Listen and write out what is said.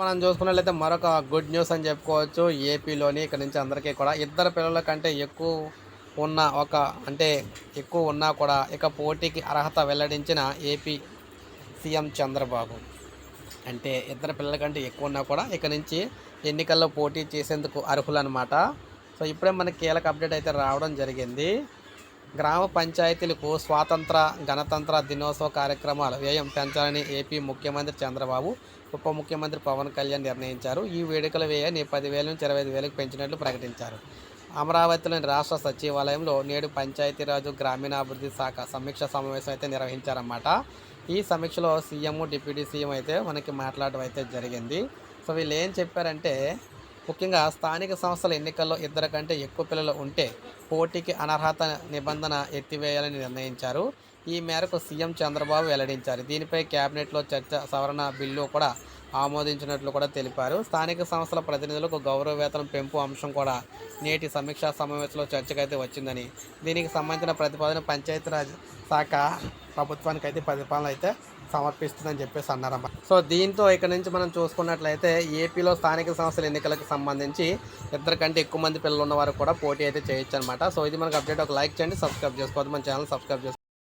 మనం చూసుకున్నట్లయితే మరొక గుడ్ న్యూస్ అని చెప్పుకోవచ్చు. ఏపీలోని ఇక్కడ నుంచి అందరికీ కూడా ఇద్దరు పిల్లల కంటే ఎక్కువ ఉన్న ఒక అంటే ఎక్కువ ఉన్నా కూడా ఇక పోటీకి అర్హత వెల్లడించిన ఏపీ సీఎం చంద్రబాబు. అంటే ఇద్దరు పిల్లల కంటే ఎక్కువ ఉన్నా కూడా ఇక నుంచి ఎన్నికల్లో పోటీ చేసేందుకు అర్హులన్నమాట. సో ఇప్పుడే మనకి కీలక అప్డేట్ అయితే రావడం జరిగింది. గ్రామ పంచాయతీలకు స్వాతంత్ర గణతంత్ర దినోత్సవ కార్యక్రమాల వ్యయం పెంచాలని ఏపీ ముఖ్యమంత్రి చంద్రబాబు ఉప ముఖ్యమంత్రి పవన్ కళ్యాణ్ నిర్ణయించారు. ఈ వేడుకల వ్యయాన్ని పదివేల నుంచి ఇరవై ఐదు వేలకు పెంచినట్లు ప్రకటించారు. అమరావతిలోని రాష్ట్ర సచివాలయంలో నేడు పంచాయతీరాజు గ్రామీణాభివృద్ధి శాఖ సమీక్ష సమావేశం అయితే నిర్వహించారన్నమాట. ఈ సమీక్షలో సీఎం డిప్యూటీ సీఎం అయితే మనకి మాట్లాడడం అయితే జరిగింది. సో వీళ్ళు ఏం చెప్పారంటే ముఖ్యంగా స్థానిక సంస్థల ఎన్నికల్లో ఇద్దరు కంటే ఎక్కువ పిల్లలు ఉంటే పోటీకి అనర్హత నిబంధన ఎత్తివేయాలని నిర్ణయించారు. ఈ మేరకు సీఎం చంద్రబాబు వెల్లడించారు. దీనిపై కేబినెట్లో చర్చ సవరణ బిల్లు కూడా ఆమోదించినట్లు కూడా తెలిపారు. స్థానిక సంస్థల ప్రతినిధులకు గౌరవ వేతనం పెంపు అంశం కూడా నేటి సమీక్షా సమావేశంలో చర్చకైతే వచ్చిందని. దీనికి సంబంధించిన ప్రతిపాదన పంచాయతీరాజ్ శాఖ ప్రభుత్వానికి అయితే ప్రతిపాదన అయితే సమర్పిస్తుందని చెప్పేసి అన్నారమ్మ. సో దీంతో ఇక్కడ నుంచి మనం చూసుకున్నట్లయితే ఏపీలో స్థానిక సంస్థల ఎన్నికలకు సంబంధించి ఇద్దరు కంటే ఎక్కువ మంది పిల్లలు ఉన్న వారు కూడా పోటీ అయితే చేయొచ్చు అనమాట సో ఇది మనకు అప్డేట్ ఒక లైక్ చేయండి సబ్స్క్రైబ్ చేసుకోవద్దు. మన ఛానల్ సబ్స్క్రైబ్ చేసుకోండి